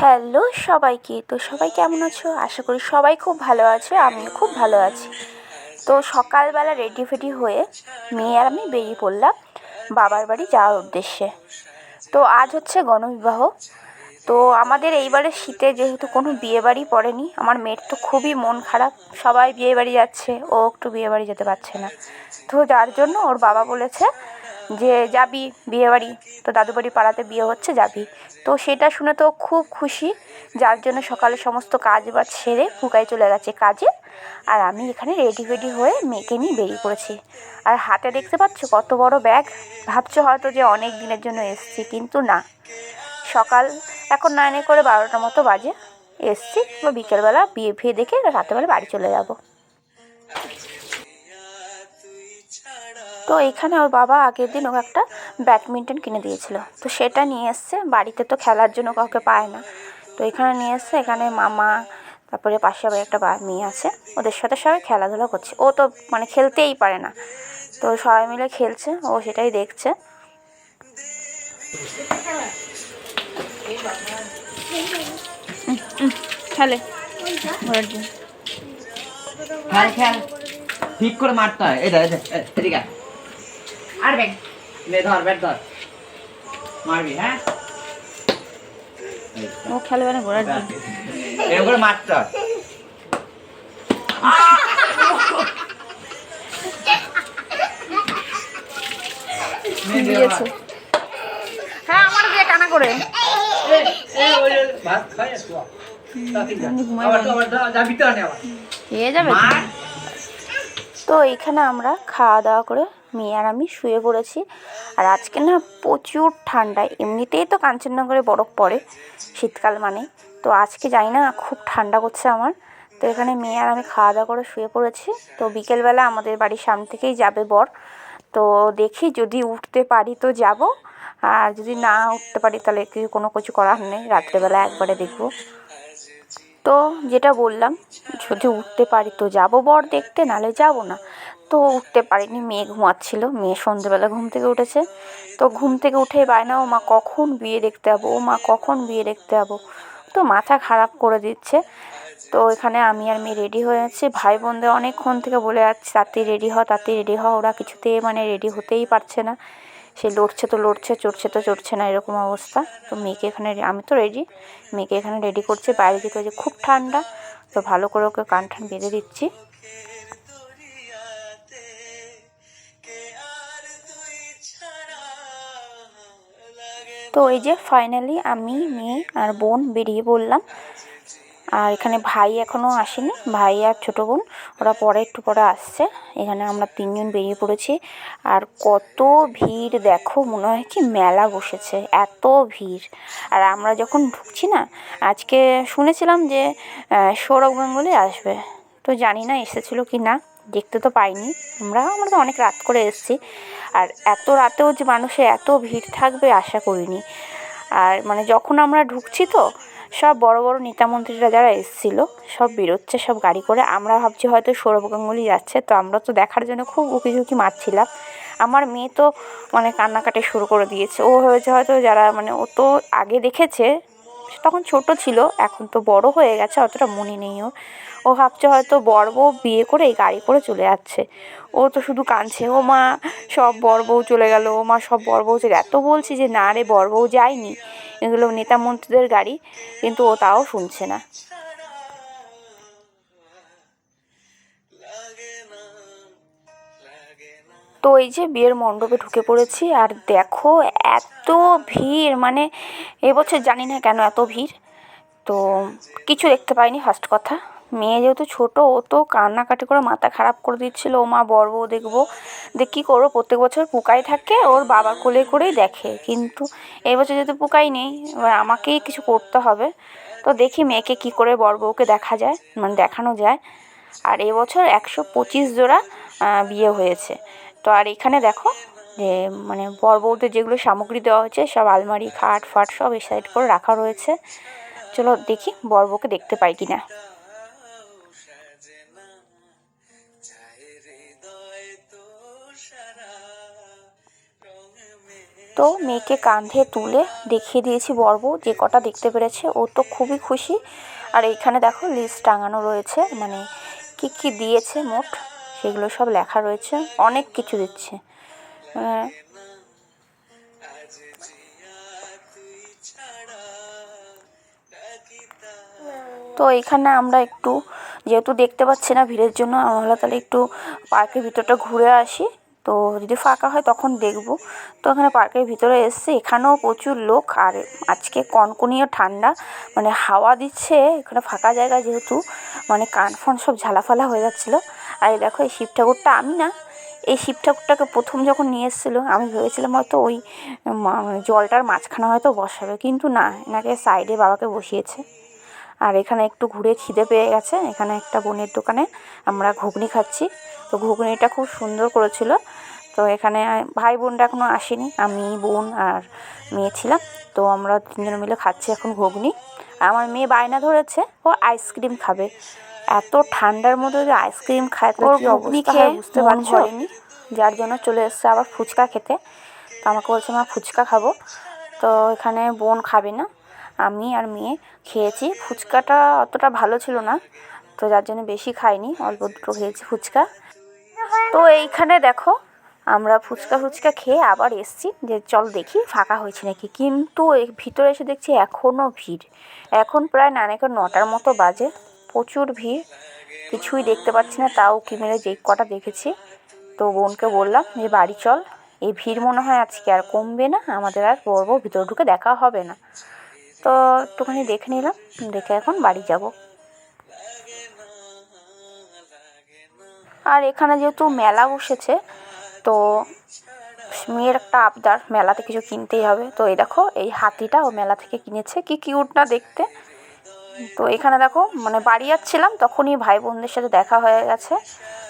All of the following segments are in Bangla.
হ্যালো সবাইকে। তো সবাই কেমন আছো? আশা করি সবাই খুব ভালো আছে, আমিও খুব ভালো আছি। তো সকালবেলা রেডি ফেডি হয়ে মেয়ে আর আমি বেরিয়ে পড়লাম বাবার বাড়ি যাওয়ার উদ্দেশ্যে। তো আজ হচ্ছে গণবিবাহ। তো আমাদের এইবারে শীতে যেহেতু কোনো বিয়ে বাড়ি পড়েনি, আমার মেয়ের তো খুবই মন খারাপ। সবাই বিয়ে বাড়ি যাচ্ছে, ও একটু বিয়ে বাড়ি যেতে পারছে না। তো যার জন্য ওর বাবা বলেছে যে যাবি বিয়ে বাড়ি তো দাদু বাড়ি পাড়াতে বিয়ে হচ্ছে, যাবি। তো সেটা শুনে তো খুব খুশি, যার জন্য সকালে সমস্ত কাজ বাজ সেরে ফুকায় চলে গেছে কাজে, আর আমি এখানে রেডি ফেডি হয়ে মেয়েকে নিয়ে বেরিয়ে পড়েছি। আর হাতে দেখতে পাচ্ছ কত বড় ব্যাগ? ভাবছ হয়তো যে অনেক দিনের জন্য এসছি, কিন্তু না। সকাল এখন নাইনে করে বারোটার মতো বাজে, এসছি বা বিকেলবেলা বিয়ে ফিয়ে দেখে রাতেবেলা বাড়ি চলে যাব। তো এখানে ওর বাবা আগের দিন ওকে একটা ব্যাডমিন্টন কিনে দিয়েছিল। তো সেটা নিয়ে এসছে। বাড়িতে তো খেলার জন্য কাউকে পায় না। তো এখানে নিয়ে এসছে। এখানে মামা তারপরে পাশে আবার একটা বা মেয়ে আছে। ওদের সাথে সবাই খেলাধুলা করছে। ও তো মানে খেলতেই পারে না। তো সবাই মিলে খেলছে। ও সেটাই দেখছে। খেলে। ঠিক করে মারতে হয়। এই ধর এই ধর, এই, এদিকে। আর ব্যাগ। লে ধর ব্যাট ধর। মারবি হ্যাঁ? ও খেলবে না ঘোরার দিন এরকম করে মারতে হয়। দিয়েছে। হ্যাঁ আমার দিয়ে কানা করে। ভাত খাই যাবি তো যাবে। তো? এখানে আমরা খাওয়া দাওয়া করে মেয়ে আর আমি শুয়ে পড়েছি। আর আজকে না প্রচুর ঠান্ডা, এমনিতেই তো কাঞ্চননগরে বরফ পড়ে শীতকাল মানে। তো আজকে জানি না, খুব ঠান্ডা করছে আমার। তো এখানে মেয়ে আর আমি খাওয়া দাওয়া করে শুয়ে পড়েছি। তো বিকেলবেলা আমাদের বাড়ির সামনে থেকেই যাবে বর। তো দেখি যদি উঠতে পারি তো যাব। আর যদি না উঠতে পারি তাহলে কিছু কোনো কিছু করার নেই। রাত্রেবেলা একবারে দেখব। তো যেটা বললাম, যদি উঠতে পারি তো যাব বর দেখতে নালে যাব না। তো উঠতে পারিনি, মেয়ে ঘুমাচ্ছিল, মেয়ে সন্ধেবেলা ঘুম থেকে উঠেছে। তো ঘুম থেকে উঠে বায়না ও মা কখন বিয়ে দেখতে যাব, ও মা কখন বিয়ে দেখতে যাব? তো মাথা খারাপ করে দিচ্ছে। তো এখানে আমি আর মেয়ে রেডি হয়ে যাচ্ছি ভাই বোনদের অনেকক্ষণ থেকে বলে যাচ্ছে, তাড়াতাড়ি রেডি হ, তাড়াতাড়ি রেডি হ, ওরা কিছুতে মানে রেডি হতেই পারছে না। সে লড়ছে তো লড়ছে, চড়ছে তো চড়ছে না, এরকম অবস্থা। তো মেয়েকে এখানে আমি তো রেডি মেয়েকে এখানে রেডি করছে। বাইরে যেতে হচ্ছে খুব ঠান্ডা। তো ভালো করে ওকে কান ঠান বেঁধে দিচ্ছি। তো এই যে ফাইনালি আমি, মেয়ে আর বোন বেরিয়ে পড়লাম। আর এখানে ভাই এখনও আসেনি, ভাই আর ছোটো বোন, ওরা পরে একটু পরে আসছে। এখানে আমরা তিনজন বেরিয়ে পড়েছি। আর কত ভিড় দেখো, মনে হয় কি মেলা বসেছে, এত ভিড়। আর আমরা যখন ঢুকছি না, আজকে শুনেছিলাম যে সৌরভ গাঙ্গুলি আসবে। তো জানি না এসেছিল কি না, দেখতে তো পাইনি। আমরা আমরা তো অনেক রাত করে এসেছি। আর এত রাতেও যে মানুষের এত ভিড় থাকবে, আশা করিনি। আর মানে যখন আমরা ঢুকছি তো সব বড় বড় নেতামন্ত্রীরা যারা এসেছিল, সব বেরোচ্ছে, সব গাড়ি করে। আমরা ভাবছি হয়তো সৌরভ গাঙ্গুলি যাচ্ছে, তো আমরা তো দেখার জন্য খুব উকি ঝুঁকি মারছিলাম। আমার মেয়ে তো মানে কান্নাকাটি শুরু করে দিয়েছে। ও হয়েছে হয়তো যারা মানে ও তো আগে দেখেছে তখন ছোট ছিল, এখন তো বড় হয়ে গেছে, অতটা মনে নেই ওর। ও ভাবছে হয়তো বর বউ বিয়ে করে এই গাড়ি করে চলে যাচ্ছে। ও তো শুধু কাঁদছে, ও মা, সব বর বউ চলে গেল, ও মা, সব বর বউ চলে এত বলছি যে, না রে, বর বউ যায়নি। এগুলো নেতা মন্ত্রীদের গাড়ি, কিন্তু ও তাও শুনছে না। তো এই যে বিয়ের মণ্ডপে ঢুকে পড়েছি, আর দেখো এত ভিড় মানে এবছর জানি না কেন এত ভিড়। তো কিছু দেখতে পাইনি ফার্স্ট কথা। মেয়ে যেহেতু ছোটো ও তো কান্নাকাটি করে মাথা খারাপ করে দিচ্ছিল। ও মা বড় বউ দেখব। দেখ কী করব? প্রত্যেক বছর পুকাই থাকে, ওর বাবা কোলে করেই দেখে। কিন্তু এবছর যেহেতু পুকাই নেই, এবার আমাকেই কিছু করতে হবে। তো দেখি মেয়েকে কী করে বড় বউকে দেখা যায় মানে দেখানো যায়। আর এবছর একশো পঁচিশ জোড়া বিয়ে হয়েছে। তো আর এখানে দেখো যে মানে বর বউদের যেগুলো সামগ্রী দেওয়া হয়েছে, সব আলমারি, খাট, ফাট সব এই সাইড করে রাখা রয়েছে। চলো দেখি বর বউকে দেখতে পাই কিনা। তো মেয়েকে কাঁধে তুলে দেখিয়ে দিয়েছি বর্ব যে কটা দেখতে পেরেছে। ও তো খুবই খুশি। আর এইখানে দেখো লিস্ট টাঙানো রয়েছে মানে কি কি দিয়েছে মোট, সেগুলো সব লেখা রয়েছে। অনেক কিছু দিচ্ছে। মানে তো এখানে আমরা একটু, যেহেতু দেখতে পাচ্ছি না ভিড়ের জন্য, আমরা তাহলে একটু পার্কের ভিতরটা ঘুরে আসি। তো যদি ফাঁকা হয় তখন দেখব। তো এখানে পার্কের ভিতরে এসছে, এখানেও প্রচুর লোক আর আজকে কনকনীয় ঠান্ডা মানে হাওয়া দিচ্ছে, এখানে ফাঁকা জায়গা যেহেতু মানে কান ফান সব ঝালাফালা হয়ে যাচ্ছিল। আর এই দেখো এই শিব ঠাকুরটা, আমি না, এই শিব ঠাকুরটাকে প্রথম যখন নিয়ে এসেছিল, আমি ভেবেছিলাম হয়তো ওই জলটার মাঝখানে হয়তো বসাবে, কিন্তু না, এনাকে সাইডে বাবাকে বসিয়েছে। আর এখানে একটু ঘুরে খিদে পেয়ে গেছে। এখানে একটা বোনের দোকানে আমরা ঘুগনি খাচ্ছি। তো ঘুগনিটা খুব সুন্দর করেছিল। তো এখানে ভাই বোনটা এখনও আসেনি। আমি বোন আর মেয়ে ছিলাম। তো আমরা তিনজন মিলে খাচ্ছি এখন ঘুগনি। আর আমার মেয়ে বায়না ধরেছে ও আইসক্রিম খাবে। এত ঠান্ডার মধ্যে যদি আইসক্রিম খায় তো ওর ঘুগনি খেয়ে বুঝতে মন পারছ। যার জন্য চলে এসছে আবার ফুচকা খেতে। তো আমাকে বলছে মা ফুচকা খাব। তো এখানে বোন খাবে না। আমি আর মেয়ে খেয়েছি। ফুচকাটা অতটা ভালো ছিল না, তো যার জন্য বেশি খাইনি, অল্প দুটো খেয়েছি ফুচকা। তো এইখানে দেখো, আমরা ফুচকা ফুচকা খেয়ে আবার এসছি যে চল দেখি ফাঁকা হয়েছে নাকি। কিন্তু ভিতরে এসে দেখছি এখনও ভিড়। এখন প্রায় নানাকে নটার মতো বাজে, প্রচুর ভিড়। কিছুই দেখতে পাচ্ছি না, তাও কি মেরে যেই কটা দেখেছি। তো বোনকে বললাম যে, বাড়ি চল। এই ভিড় মনে হয় আজকে আর কমবে না, আমাদের আর বড় ভিতরে ঢুকে দেখা হবে না। তো একটুখানি দেখে নিলাম, দেখে এখন বাড়ি যাব। আর এখানে যেহেতু মেলা বসেছে, তো মেয়ের একটা আবদার, মেলাতে কিছু কিনতেই হবে। তো এই দেখো, এই হাতিটা ও মেলা থেকে কিনেছে, কি কিউট না দেখতে। তো এখানে দেখো মানে বাড়ি যাচ্ছিলাম, তখনই ভাই বোনদের সাথে দেখা হয়ে গেছে।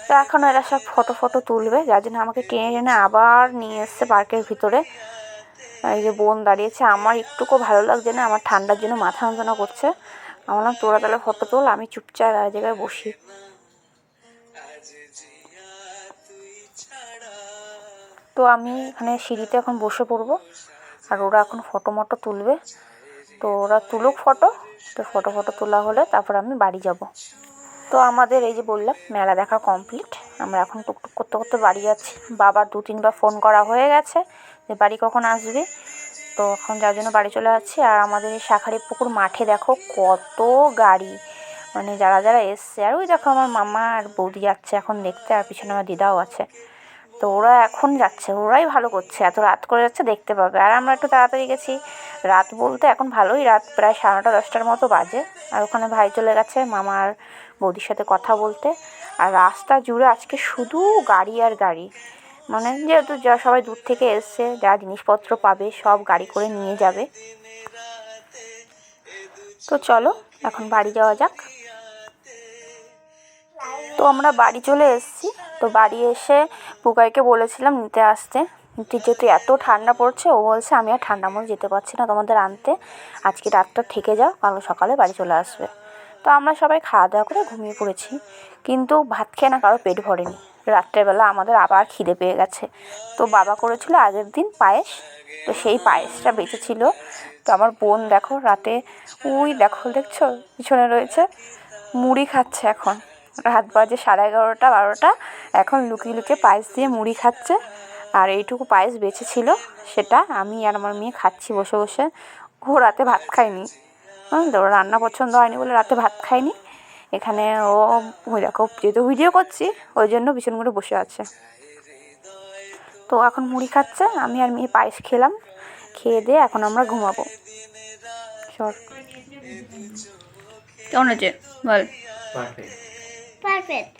তো এখন এরা সব ফটো ফটো তুলবে, যার জন্য আমাকে টেনে টেনে আবার নিয়ে এসছে পার্কের ভিতরে। এই যে বোন দাঁড়িয়েছে, আমার একটুকু ভালো লাগছে না, আমার ঠান্ডার জন্য মাথা যন্ত্রণা করছে। আমার বললাম, তোরা তাহলে ফটো তোল, আমি চুপচাপ এক জায়গায় বসি। তো আমি এখানে সিঁড়িতে এখন বসে পড়ব, আর ওরা এখন ফটো মটো তুলবে। তো ওরা তুলুক ফটো, তো ফটো ফটো তোলা হলে তারপর আমি বাড়ি যাব। তো আমাদের এই যে বললাম, মেলা দেখা কমপ্লিট, আমরা এখন টুকটুক করতে করতে বাড়ি যাচ্ছি। বাবার দু তিনবার ফোন করা হয়ে গেছে যে বাড়ি কখন আসবে? তো এখন যার জন্য বাড়ি চলে যাচ্ছি আর আমাদের এই শাখারি পুকুর মাঠে দেখো কত গাড়ি। মানে যারা যারা এসছে, আর ওই দেখো আমার মামা আর বৌদি যাচ্ছে এখন দেখতে, আর পিছনে আমার দিদাও আছে। তো ওরা এখন যাচ্ছে, ওরাই ভালো করছে। এত রাত করে যাচ্ছে, দেখতে পাবে। আর আমরা একটু তাড়াতাড়ি গেছি। রাত বলতে এখন ভালোই, রাত প্রায় সাড়ে নটা, দশটার মতো বাজে। আর ওখানে ভাই চলে গেছে, মামা আর বৌদির সাথে কথা বলতে। আর রাস্তা জুড়ে আজকে শুধু গাড়ি আর গাড়ি। মানে যেহেতু যা সবাই দূর থেকে এসছে, যা জিনিসপত্র পাবে, সব গাড়ি করে নিয়ে যাবে। তো চলো, এখন বাড়ি যাওয়া যাক। তো আমরা বাড়ি চলে এসেছি। তো বাড়ি এসে পুকাইকে বলেছিলাম নিতে আসতে। কিন্তু যেহেতু এত ঠান্ডা পড়ছে, ও বলছে, আমি আর ঠান্ডা মধ্যে যেতে পারছি না তোমাদের আনতে। আজকে রাতটা থেকে যাও, কাল সকালে বাড়ি চলে আসবে। তো আমরা সবাই খাওয়া দাওয়া করে ঘুমিয়ে পড়েছি। কিন্তু ভাত খেয়ে না কারও পেট ভরেনি। রাত্রেবেলা আমাদের আবার খিদে পেয়ে গেছে। তো বাবা করেছিল আগের দিন পায়েস। তো সেই পায়েসটা বেঁচেছিল। তো আমার বোন দেখো রাতে ওই দেখো দেখছ, পিছনে রয়েছে, মুড়ি খাচ্ছে এখন। রাত বাজে সাড়ে এগারোটা, বারোটা। এখন লুকিয়ে লুকিয়ে পায়েস দিয়ে মুড়ি খাচ্ছে। আর এইটুকু পায়েস বেঁচে ছিল সেটা আমি আর আমার মেয়ে খাচ্ছি বসে বসে। ও রাতে ভাত খায়নি। তো রান্না পছন্দ হয়নি বলে রাতে ভাত খায়নি। এখানে ও ওই দেখো যেহেতু ভিডিও করছি ওই জন্য ভীষণ করে বসে আছে। তো এখন মুড়ি খাচ্ছে আমি আর মেয়ে পায়েস খেলাম। খেয়ে দিয়ে এখন আমরা ঘুমাবো। সর কেমন আছে? বল। পারফেক্ট পারফেক্ট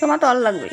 তোমার তো ভালো লাগবেই।